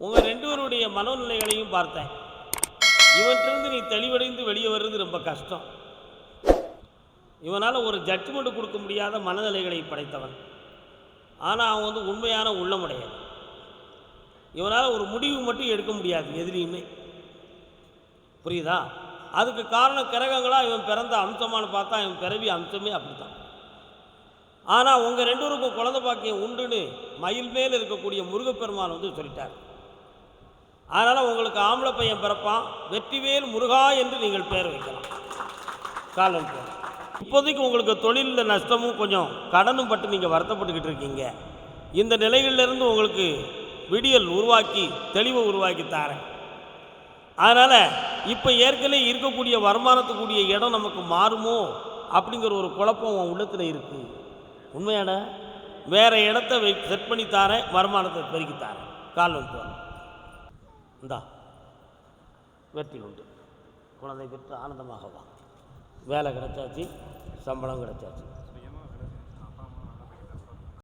உங்கள் ரெண்டு பேருடைய மனோநிலைகளையும் பார்த்தேன். இவற்றிலிருந்து நீ தெளிவடைந்து வெளியே வர்றது ரொம்ப கஷ்டம். இவனால் ஒரு ஜட்ஜ்மெண்ட் கொடுக்க முடியாத மனநிலைகளை படைத்தவன். ஆனால் அவன் வந்து உண்மையான உள்ளமுடையவன். இவனால் ஒரு முடிவு மட்டும் எடுக்க முடியாது எதிரியுமே. புரியுதா? அதுக்கு காரணம் கிரகங்களாக இவன் பிறந்த அம்சமானு பார்த்தா இவன் பிறவி அம்சமே அப்படித்தான். ஆனால் உங்கள் ரெண்டு பேருக்கும் குழந்தை பாக்கியம் உண்டுன்னு மயில் மேல் இருக்கக்கூடிய முருகப்பெருமான் வந்து சொல்லிட்டார். அதனால் உங்களுக்கு ஆம்பளை பையன் பிறப்பான். வெற்றிவேல் முருகா என்று நீங்கள் பேர் வைக்கலாம். காலம் பேர் இப்போதைக்கு உங்களுக்கு தொழிலில் நஷ்டமும் கொஞ்சம் கடனும் பட்டு நீங்கள் வருத்தப்பட்டுக்கிட்டு இருக்கீங்க. இந்த நிலைகளிலிருந்து உங்களுக்கு விடியல் உருவாக்கி தெளிவை உருவாக்கி தாரேன். அதனால் இப்போ ஏற்கனவே இருக்கக்கூடிய வருமானத்துக்குரிய இடம் நமக்கு மாறுமோ அப்படிங்கிற ஒரு குழப்பம் உன் உள்ளத்தில் இருக்குது உண்மையான வேறு இடத்த செட் பண்ணி தாரேன் வருமானத்தை பெருக்கி தாரேன். கால் வந்து இந்தா வெற்றி உண்டு. குழந்தை பெற்று ஆனந்தமாக வா. வேலை கிடைச்சாச்சு சம்பளம் கிடைச்சாச்சு.